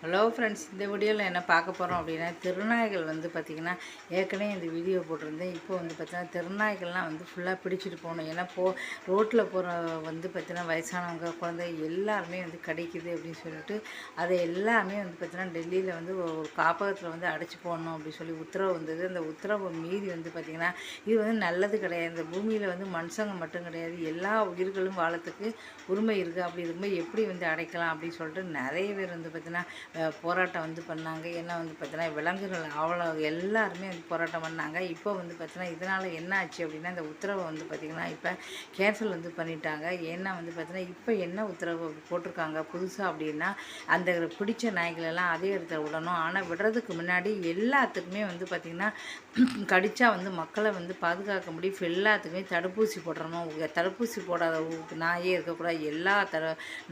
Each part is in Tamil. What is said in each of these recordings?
ஹலோ ஃப்ரெண்ட்ஸ் இந்த வீடியோவில் என்ன பார்க்க போகிறோம் அப்படின்னா திருநாய்கள் வந்து பார்த்திங்கன்னா ஏற்கனவே இந்த வீடியோ போட்டிருந்தேன். இப்போ வந்து பார்த்திங்கன்னா திருநாய்கள்லாம் வந்து ஃபுல்லாக பிடிச்சிட்டு போகணும். ஏன்னா போ ரோட்டில் போகிற வந்து பார்த்திங்கன்னா வயசானவங்க குழந்தை எல்லாருமே வந்து கிடைக்குது அப்படின்னு சொல்லிட்டு அதை எல்லாமே வந்து பார்த்திங்கன்னா டெல்லியில் வந்து ஒரு காப்பகத்தில் வந்து அடைச்சி போடணும் அப்படின்னு சொல்லி உத்தரவு வந்தது. அந்த உத்தரவு மீறி வந்து பார்த்திங்கன்னா இது வந்து நல்லது கிடையாது. இந்த பூமியில் வந்து மனுஷங்க மட்டும் கிடையாது. எல்லா உயிர்களும் வாழத்துக்கு உரிமை இருக்குது அப்படி இருக்கும்போது எப்படி வந்து அடைக்கலாம் அப்படின்னு சொல்லிட்டு நிறைய பேர் வந்து பார்த்திங்கன்னா போராட்டம் வந்து பண்ணாங்க. ஏன்னா வந்து பார்த்தீங்கன்னா விலங்குகள் அவ்வளோ எல்லாருமே வந்து போராட்டம் பண்ணாங்க. இப்போ வந்து பார்த்தீங்கன்னா இதனால் என்ன ஆச்சு அப்படின்னா இந்த உத்தரவை வந்து பார்த்திங்கன்னா இப்போ கேன்சல் வந்து பண்ணிட்டாங்க. ஏன்னா வந்து பார்த்தீங்கன்னா இப்போ என்ன உத்தரவு போட்டிருக்காங்க புதுசாக அப்படின்னா அந்த பிடிச்ச நாய்களெல்லாம் அதே இடத்துல விடணும். ஆனால் விடுறதுக்கு முன்னாடி எல்லாத்துக்குமே வந்து பார்த்திங்கன்னா கடித்தா வந்து மக்களை வந்து பாதுகாக்க முடியும். எல்லாத்துக்குமே தடுப்பூசி போடணும்? தடுப்பூசி போடாத நாயே இருக்கக்கூடாது. எல்லா தர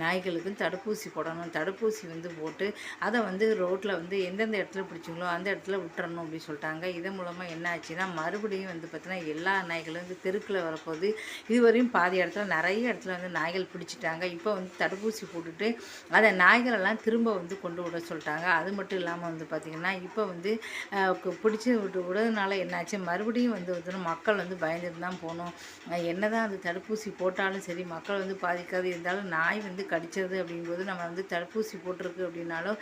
நாய்களுக்கும் தடுப்பூசி போடணும். தடுப்பூசி வந்து போட்டு அதை வந்து ரோட்டில் வந்து எந்தெந்த இடத்துல பிடிச்சிங்களோ அந்த இடத்துல விட்டுறணும் அப்படின்னு சொல்லிட்டாங்க. இதன் மூலமாக என்ன ஆச்சுன்னா மறுபடியும் வந்து பார்த்தீங்கன்னா எல்லா நாய்களும் வந்து தெருக்கில் வரப்போகுது. இதுவரையும் பாதி இடத்துல நிறைய இடத்துல வந்து நாய்கள் பிடிச்சிட்டாங்க. இப்போ வந்து தடுப்பூசி போட்டுட்டு அதை நாய்களெல்லாம் திரும்ப வந்து கொண்டு விட சொல்லிட்டாங்க. அது மட்டும் இல்லாமல் வந்து பார்த்திங்கன்னா இப்போ வந்து பிடிச்சி விட்டு விடுறதுனால என்னாச்சு மறுபடியும் வந்து வந்து மக்கள் வந்து பயந்துட்டு தான் போகணும் என்ன தான் அது தடுப்பூசி போட்டாலும் சரி மக்கள் வந்து பாதிக்காது. இருந்தாலும் நாய் வந்து கடிச்சது அப்படிங்கும்போது நம்ம வந்து தடுப்பூசி போட்டிருக்கு அப்படின்னாலும்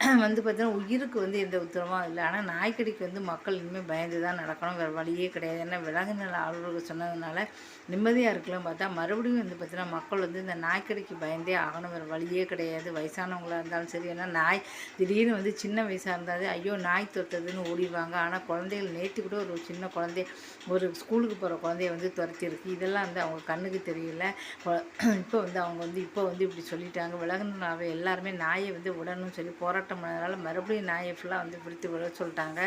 வந்து பார்த்தீங்கன்னா உயிருக்கு வந்து எந்த உத்தரவும் இல்லை. ஆனால் நாய்க்கடிக்கு வந்து மக்கள் இனிமேல் பயந்து தான் நடக்கணும். வேறு வழியே கிடையாது. ஏன்னா விலங்குநல ஆளுநர்கள் சொன்னதுனால நிம்மதியாக இருக்கலாம் பார்த்தா மறுபடியும் வந்து பார்த்தீங்கன்னா மக்கள் வந்து இந்த நாய்க்கடிக்கு பயந்தே ஆகணும். வேறு வழியே கிடையாது. வயசானவங்களாக இருந்தாலும் சரி. ஏன்னா நாய் திடீர்னு வந்து சின்ன வயசாக இருந்தாலே ஐயோ நாய் தொட்டதுன்னு ஓடிவாங்க ஆனால் குழந்தைகள் நேற்று கூட ஒரு சின்ன குழந்தை ஒரு ஸ்கூலுக்கு போகிற குழந்தைய வந்து துரத்திருக்கு இதெல்லாம் வந்து அவங்க கண்ணுக்கு தெரியல. இப்போ வந்து அவங்க வந்து இப்போ வந்து இப்படி சொல்லிட்டாங்க. விலங்குனாவே எல்லாருமே நாயை வந்து விடணும்னு சொல்லி போராட்டம் போராட்டம் பண்ணதுனால மறுபடியும் நாயை ஃபுல்லாக வந்து பிடித்து விட சொல்லிட்டாங்க.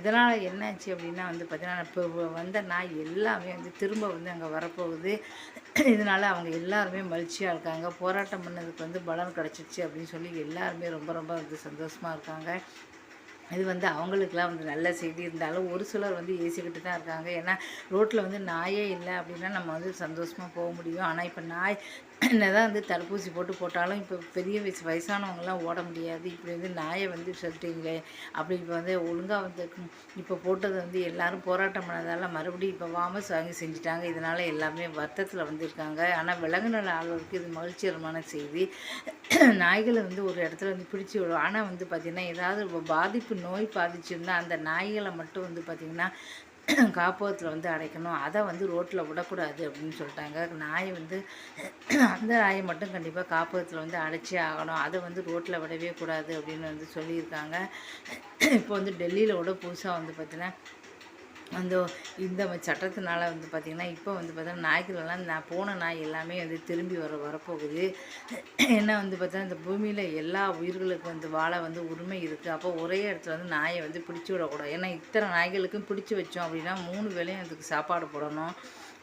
இதனால் என்னாச்சு அப்படின்னா வந்து பார்த்திங்கன்னா இப்போ வந்த நாய் எல்லாமே வந்து திரும்ப வந்து அங்கே வரப்போகுது. இதனால் அவங்க எல்லாருமே மகிழ்ச்சியாக இருக்காங்க. போராட்டம் பண்ணதுக்கு வந்து பலன் கிடச்சிச்சு அப்படின்னு சொல்லி எல்லாருமே ரொம்ப ரொம்ப வந்து சந்தோஷமாக இருக்காங்க. இது வந்து அவங்களுக்குலாம் வந்து நல்ல செய்தி. இருந்தாலும் ஒரு சிலர் வந்து ஏசிக்கிட்டு தான் இருக்காங்க. ஏன்னா ரோட்டில் வந்து நாயே இல்லை அப்படின்னா நம்ம வந்து சந்தோஷமாக போக முடியும். ஆனால் இப்போ நாய் என்ன தான் வந்து தடுப்பூசி போட்டு போட்டாலும் இப்போ பெரிய வயசு வயசானவங்களாம் ஓட முடியாது. இப்படி வந்து நாயை வந்து சொல்லிட்டீங்களே அப்படி இப்போ வந்து ஒழுங்காக வந்து இப்போ போட்டது வந்து எல்லோரும் போராட்டம் பண்ணதால் மறுபடியும் இப்போ வாமஸ் வாங்கி செஞ்சுட்டாங்க. இதனால் எல்லாமே வருத்தத்தில் வந்திருக்காங்க. ஆனால் விலங்கு நல ஆளுநருக்கு இது மகிழ்ச்சிகரமான செய்தி. நாய்களை வந்து ஒரு இடத்துல வந்து பிடிச்சி விடும். ஆனால் வந்து பார்த்திங்கன்னா ஏதாவது பாதிப்பு நோய் பாதிச்சிருந்தால் அந்த நாய்களை மட்டும் வந்து பார்த்திங்கன்னா காப்பகத்தில் வந்து அடைக்கணும். அதை வந்து ரோட்டில் விடக்கூடாது அப்படின்னு சொல்லிட்டாங்க. நாயை வந்து அந்த நாயை மட்டும் கண்டிப்பாக காப்பகத்தில் வந்து அடைச்சே ஆகணும். அதை வந்து ரோட்டில் விடவே கூடாது அப்படின்னு வந்து சொல்லியிருக்காங்க. இப்போ வந்து டெல்லியில் கூட புதுசாக வந்து பார்த்திங்கன்னா அந்த இந்த சட்டத்தினால வந்து பார்த்திங்கன்னா இப்போ வந்து பார்த்தீங்கன்னா நாய்களெல்லாம் நான் போன நாய் எல்லாமே வந்து திரும்பி வர வரப்போகுது. ஏன்னா வந்து பார்த்தா இந்த பூமியில் எல்லா உயிர்களுக்கும் வந்து வாழ வந்து உரிமை இருக்குது அப்போ ஒரே இடத்துல வந்து நாயை வந்து பிடிச்சி விடக்கூடாது. ஏன்னா இத்தனை நாய்களுக்கும் பிடிச்சி வச்சோம் அப்படின்னா மூணு வேலையும் அதுக்கு சாப்பாடு போடணும்.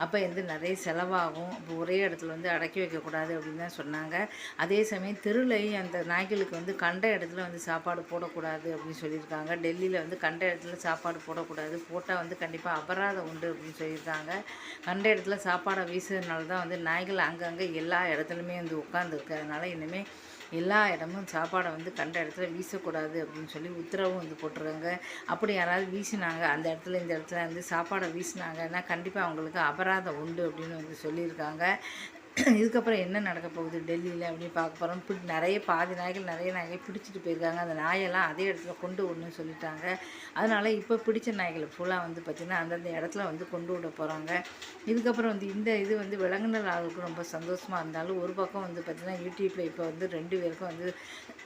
அப்போ வந்து நிறைய செலவாகும். இப்போ ஒரே இடத்துல வந்து அடக்கி வைக்கக்கூடாது அப்படின்னு தான் சொன்னாங்க. அதே சமயம் தெருலையும் அந்த நாய்களுக்கு வந்து கண்ட இடத்துல வந்து சாப்பாடு போடக்கூடாது அப்படின்னு சொல்லியிருக்காங்க. டெல்லியில் வந்து கண்ட இடத்துல சாப்பாடு போடக்கூடாது. போட்டால் வந்து கண்டிப்பாக அபராதம் உண்டு அப்படின்னு சொல்லியிருக்காங்க. கண்ட இடத்துல சாப்பாடை வீசுறதுனால தான் வந்து நாய்கள் அங்கங்கே எல்லா இடத்துலையுமே வந்து உட்காந்துருக்கு அதனால் இனிமேல் எல்லா இடமும் சாப்பாடை வந்து கண்ட இடத்துல வீசக்கூடாது அப்படின்னு சொல்லி உத்தரவும் வந்து போட்டுருக்காங்க. அப்படி யாராவது வீசினாங்க அந்த இடத்துல இந்த இடத்துல வந்து சாப்பாடை வீசினாங்கன்னா கண்டிப்பாக அவங்களுக்கு அபராதம் உண்டு அப்படின்னு வந்து சொல்லியிருக்காங்க. இதுக்கப்புறம் என்ன நடக்க போகுது டெல்லியில் அப்படின்னு பார்க்க போகிறோம் பிடி நிறைய பாதி நாய்கள் நிறைய நாய்கள் பிடிச்சிட்டு போயிருக்காங்க. அந்த நாயெல்லாம் அதே இடத்துல கொண்டு விடணும்னு சொல்லிட்டாங்க. அதனால் இப்போ பிடிச்ச நாய்களை ஃபுல்லாக வந்து பார்த்திங்கன்னா அந்தந்த இடத்துல வந்து கொண்டு விட போகிறாங்க இதுக்கப்புறம் வந்து இந்த இது வந்து விலங்குனல் ஆளுக்கு ரொம்ப சந்தோஷமாக இருந்தாலும் ஒரு பக்கம் வந்து பார்த்திங்கன்னா யூடியூப்பில் இப்போ வந்து ரெண்டு பேருக்கும் வந்து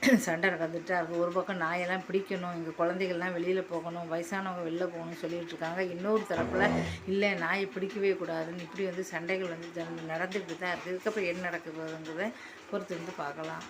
சண்டை நடந்துட்டு அது ஒரு பக்கம் நாயெல்லாம் பிடிக்கணும் எங்கள் குழந்தைகள்லாம் வெளியில் போகணும் வயசானவங்க வெளில போகணும்னு சொல்லிட்டு இருக்காங்க. இன்னொரு தரப்பில் இல்லை நாயை பிடிக்கவே கூடாதுன்னு இப்படி வந்து சண்டைகள் வந்து நடந்துகிட்டு தான் இதுக்கப்புறம் என்ன நடக்குதுங்கிறத பொறுத்து இருந்து பார்க்கலாம்.